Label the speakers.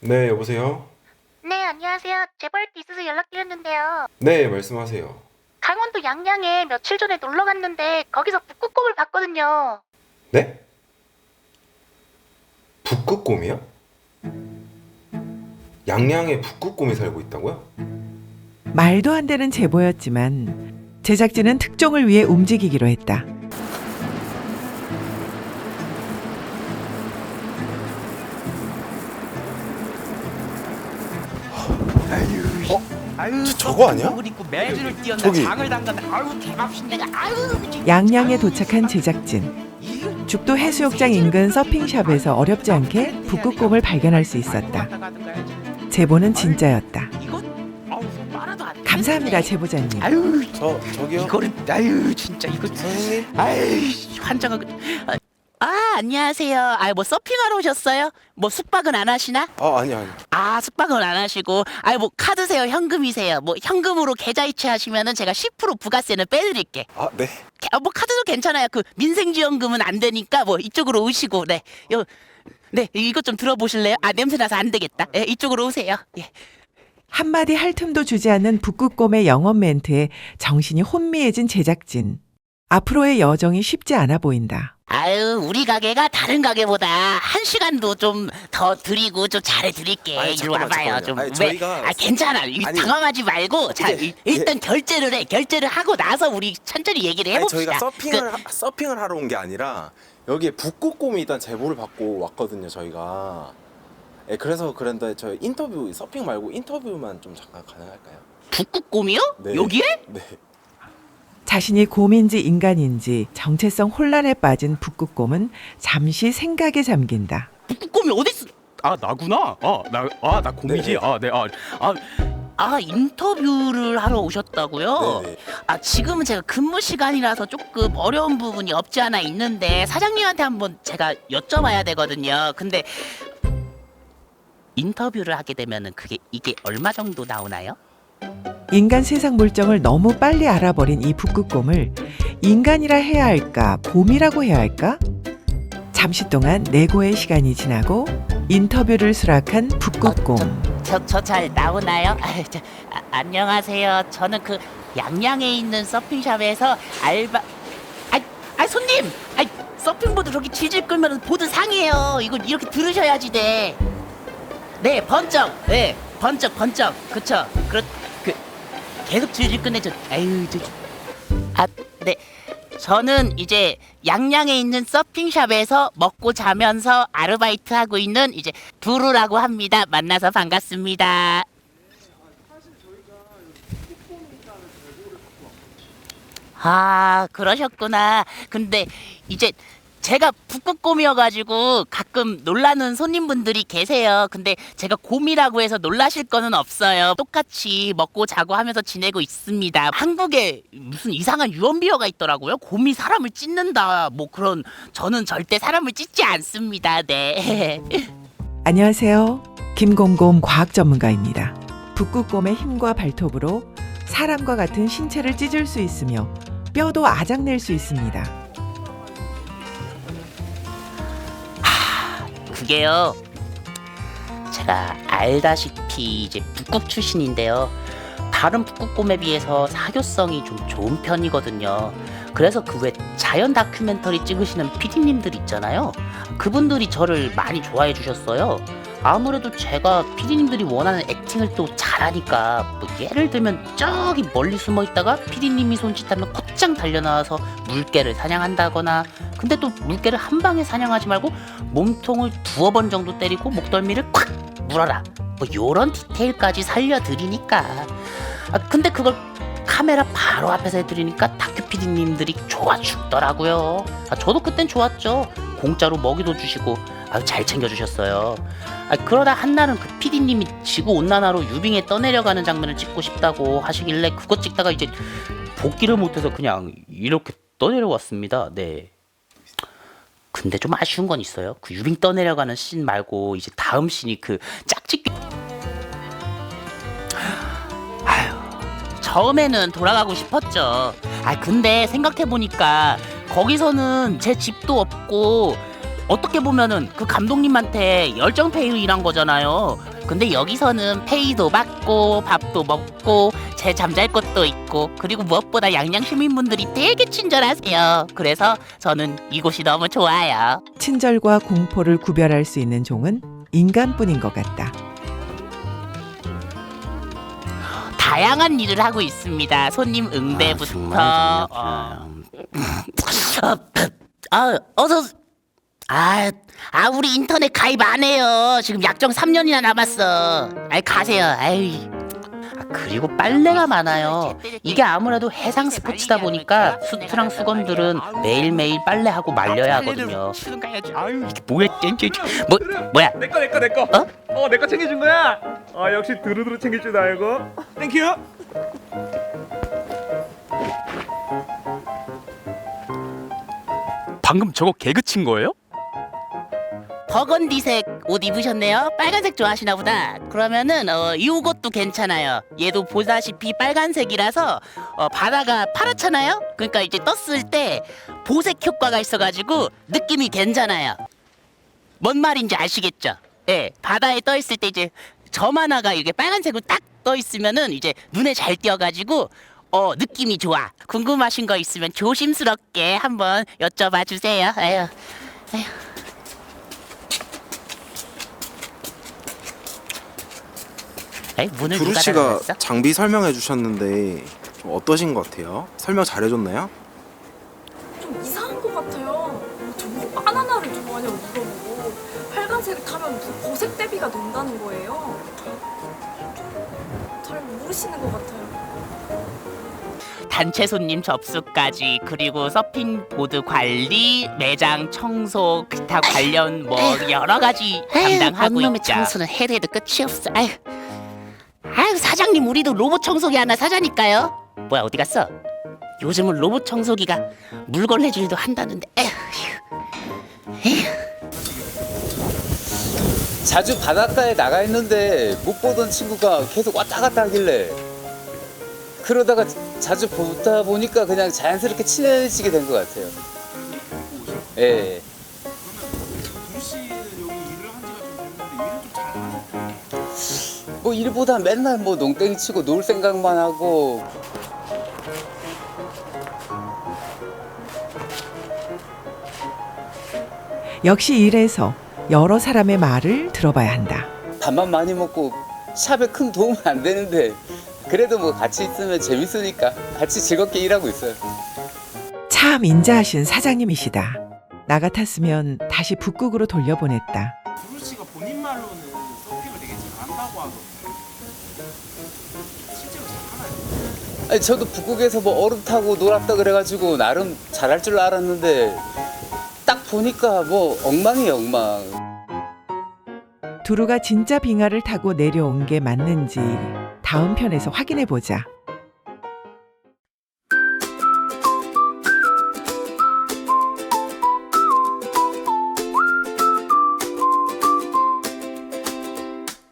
Speaker 1: 네, 여보세요?
Speaker 2: 네, 안녕하세요. 재벌 있어서 연락드렸는데요.
Speaker 1: 네, 말씀하세요.
Speaker 2: 강원도 양양에 며칠 전에 놀러 갔는데 거기서 북극곰을 봤거든요.
Speaker 1: 네? 북극곰이요? 양양에 북극곰이 살고 있다고요?
Speaker 3: 말도 안 되는 제보였지만 제작진은 특종을 위해 움직이기로 했다.
Speaker 4: 아유,
Speaker 1: 저- 저거 아니야?
Speaker 4: 을 입고 매주를 뛰었나
Speaker 1: 저기.
Speaker 4: 장을 담갔나 아유 대박신데 아유
Speaker 3: 양양에 도착한 제작진. 죽도 해수욕장 인근 서핑샵에서 어렵지 않게 북극곰을 발견할 수 있었다. 제보는 진짜였다. 감사합니다, 제보자님.
Speaker 4: 아유
Speaker 1: 저, 저기요?
Speaker 4: 이거는 아유 진짜 이거
Speaker 1: 선생님?
Speaker 4: 아유 환장하고 아, 아 안녕하세요 아 뭐 서핑하러 오셨어요 뭐 숙박은 안 하시나
Speaker 1: 아, 아니, 아니.
Speaker 4: 아 숙박은 안 하시고 아유 뭐 카드세요 현금이세요 뭐 현금으로 계좌 이체 하시면은 제가 10% 부가세는 빼드릴게
Speaker 1: 아, 네.
Speaker 4: 아, 뭐 카드도 괜찮아요. 그 민생지원금은 안 되니까 뭐 이쪽으로 오시고 네. 요 네, 이것 좀 들어보실래요? 아, 냄새 나서 안 되겠다. 예, 이쪽으로 오세요. 예.
Speaker 3: 한마디 할 틈도 주지 않는 북극곰의 영업 멘트에 정신이 혼미해진 제작진. 앞으로의 여정이 쉽지 않아 보인다.
Speaker 4: 아유, 우리 가게가 다른 가게보다 한 시간도 좀 더 드리고 좀 잘해 드릴게.
Speaker 1: 아니,
Speaker 4: 이리
Speaker 1: 잠깐만,
Speaker 4: 와봐요.
Speaker 1: 잠깐만요.
Speaker 4: 좀
Speaker 1: 아니,
Speaker 4: 왜-
Speaker 1: 저희가-
Speaker 4: 아, 괜찮아. 이-
Speaker 1: 아니,
Speaker 4: 당황하지 말고 자,
Speaker 1: 이게-
Speaker 4: 이- 일단 결제를 해. 결제를 하고 나서 우리 천천히 얘기를 해
Speaker 1: 아니,
Speaker 4: 봅시다.
Speaker 1: 저희가 서핑을,
Speaker 4: 그,
Speaker 1: 하, 서핑을 하러 온 게 아니라 여기에 북극곰이 일단 제보를 받고 왔거든요, 저희가. 예, 그래서 그런데 저희 인터뷰, 서핑 말고 인터뷰만 좀 잠깐 가능할까요?
Speaker 4: 북극곰이요?
Speaker 1: 네.
Speaker 4: 여기에?
Speaker 1: 네.
Speaker 3: 자신이 곰인지 인간인지 정체성 혼란에 빠진 북극곰은 잠시 생각에 잠긴다.
Speaker 4: 북극곰이 어디 있어?
Speaker 5: 아 나구나. 아나아나 곰이지.
Speaker 1: 네.
Speaker 5: 아 네. 아, 아
Speaker 4: 아, 인터뷰를 하러 오셨다고요?
Speaker 1: 네, 네.
Speaker 4: 아 지금은 제가 근무 시간이라서 조금 어려운 부분이 없지 않아 있는데 사장님한테 한번 제가 여쭤봐야 되거든요. 근데 인터뷰를 하게 되면은 그게 이게 얼마 정도 나오나요?
Speaker 3: 인간 세상 물정을 너무 빨리 알아버린 이 북극곰을 인간이라 해야 할까, 곰이라고 해야 할까? 잠시 동안 내고의 시간이 지나고 인터뷰를 수락한 북극곰.
Speaker 4: 저 저 잘 나오나요? 아, 저, 아, 안녕하세요. 저는 그 양양에 있는 서핑샵에서 알바. 아, 아 손님, 아 서핑보드 저기 질질 끌면 보드 상해요. 이거 이렇게 들으셔야지 돼. 네, 번쩍, 네, 번쩍, 번쩍, 그쵸? 그렇, 그 계속 질질 저. 아유, 저, 아, 네. 저는 이제 양양에 있는 서핑샵에서 먹고 자면서 아르바이트 하고 있는 이제 두루라고 합니다. 만나서 반갑습니다. 아, 그러셨구나. 근데 이제 제가 북극곰이어가지고 가끔 놀라는 손님분들이 계세요. 근데 제가 곰이라고 해서 놀라실 거는 없어요. 똑같이 먹고 자고 하면서 지내고 있습니다. 한국에 무슨 이상한 유언비어가 있더라고요. 곰이 사람을 찢는다. 뭐 그런 저는 절대 사람을 찢지 않습니다. 네.
Speaker 3: 안녕하세요. 김곰곰 과학 전문가입니다. 북극곰의 힘과 발톱으로 사람과 같은 신체를 찢을 수 있으며 뼈도 아작낼 수 있습니다.
Speaker 4: 그게요. 제가 알다시피 이제 북극 출신인데요. 다른 북극곰에 비해서 사교성이 좀 좋은 편이거든요. 그래서 그왜 자연 다큐멘터리 찍으시는 PD님들 있잖아요. 그분들이 저를 많이 좋아해 주셨어요. 아무래도 제가 PD님들이 원하는 액팅을 또 잘하니까 뭐 예를 들면 저기 멀리 숨어 있다가 PD님이 손짓하면 곧장 달려나와서 물개를 사냥한다거나 근데 또 물개를 한 방에 사냥하지 말고 몸통을 두어 번 정도 때리고 목덜미를 콱 물어라. 뭐 요런 디테일까지 살려드리니까. 아 근데 그걸 카메라 바로 앞에서 해드리니까 다큐 PD님들이 좋아 죽더라고요. 아 저도 그땐 좋았죠. 공짜로 먹이도 주시고 아유 잘 챙겨주셨어요. 아 그러다 한날은 그 PD님이 지구 온난화로 유빙에 떠내려가는 장면을 찍고 싶다고 하시길래 그거 찍다가 이제 복귀를 못해서 그냥 이렇게 떠내려왔습니다. 네 근데 좀 아쉬운 건 있어요. 그 유빙 떠내려가는 씬 말고 이제 다음 씬이 그 짝짓기. 아유, 처음에는 돌아가고 싶었죠. 아 근데 생각해 보니까 거기서는 제 집도 없고 어떻게 보면은 그 감독님한테 열정 페이로 일한 거잖아요. 근데 여기서는 페이도 받고 밥도 먹고 제 잠잘 곳도 있고 그리고 무엇보다 양양 시민분들이 되게 친절하세요. 그래서 저는 이곳이 너무 좋아요.
Speaker 3: 친절과 공포를 구별할 수 있는 종은 인간뿐인 것 같다.
Speaker 4: 다양한 일을 하고 있습니다. 손님 응대부터 어, 어, 아, 어서 아, 아 우리 인터넷 가입 안 해요. 지금 약정 3년이나 남았어. 아이 가세요. 아이. 아, 그리고 빨래가 많아요. 이게 아무래도 해상 스포츠다 보니까 수트랑 수건들은 매일매일 빨래하고 말려야 하거든요.
Speaker 5: 아유 이게 뭐야 땡땡
Speaker 4: 뭐 뭐야?
Speaker 5: 내꺼 내꺼 내꺼
Speaker 4: 어?
Speaker 5: 어 내꺼 챙겨준 거야 아 역시 두루두루 챙길 줄 알고 땡큐 방금 저거 개그 친 거예요?
Speaker 4: 버건디색 옷 입으셨네요. 빨간색 좋아하시나 보다. 그러면은 어 이것도 괜찮아요. 얘도 보다시피 빨간색이라서 어 바다가 파랗잖아요. 그러니까 이제 떴을 때 보색 효과가 있어가지고 느낌이 괜찮아요. 뭔 말인지 아시겠죠? 예, 바다에 떠 있을 때 이제 점 하나가 이렇게 빨간색으로 딱 떠 있으면은 이제 눈에 잘 띄어가지고 어 느낌이 좋아. 궁금하신 거 있으면 조심스럽게 한번 여쭤봐 주세요. 에휴, 에휴. 에이, 문을
Speaker 1: 두루
Speaker 4: 누가
Speaker 1: 씨가
Speaker 4: 닫아놨어?
Speaker 1: 장비 설명해 주셨는데 좀 어떠신 것 같아요? 설명 잘해줬나요?
Speaker 6: 좀 이상한 것 같아요. 저보고 바나나를 좋아하냐고 물어보고 빨간색을 타면 무슨 보색 대비가 된다는 거예요. 잘 모르시는 것 같아요.
Speaker 4: 단체 손님 접수까지 그리고 서핑 보드 관리, 매장 청소, 기타 관련 뭐 여러 가지 담당하고
Speaker 7: 놈의
Speaker 4: 있죠.
Speaker 7: 청소는 해도 해도 끝이 없어.
Speaker 4: 아유 사장님 우리도 로봇 청소기 하나 사자니까요. 뭐야 어디 갔어? 요즘은 로봇 청소기가 물걸레 질도 한다는데. 에휴.
Speaker 8: 자주 바닷가에 나가 있는데 못 보던 친구가 계속 왔다 갔다 하길래 그러다가 자주 보다 보니까 그냥 자연스럽게 친해지게 된 것 같아요. 예. 일보다 맨날 뭐 농땡이 치고 놀 생각만 하고
Speaker 3: 역시 일에서 여러 사람의 말을 들어봐야 한다.
Speaker 8: 밥만 많이 먹고 샵에 큰 도움은 안 되는데 그래도 뭐 같이 있으면 재밌으니까 같이 즐겁게 일하고 있어요.
Speaker 3: 참 인자하신 사장님이시다. 나 같았으면 다시 북극으로 돌려보냈다.
Speaker 1: 두루 씨가 본인 말로는 서핑을 되게 잘한다고 하거든요.
Speaker 8: 아니 저도 북극에서 뭐 얼음 타고 놀았다 그래가지고 나름 잘할 줄 알았는데 딱 보니까 뭐 엉망이에요 엉망.
Speaker 3: 두루가 진짜 빙하를 타고 내려온 게 맞는지 다음 편에서 확인해 보자.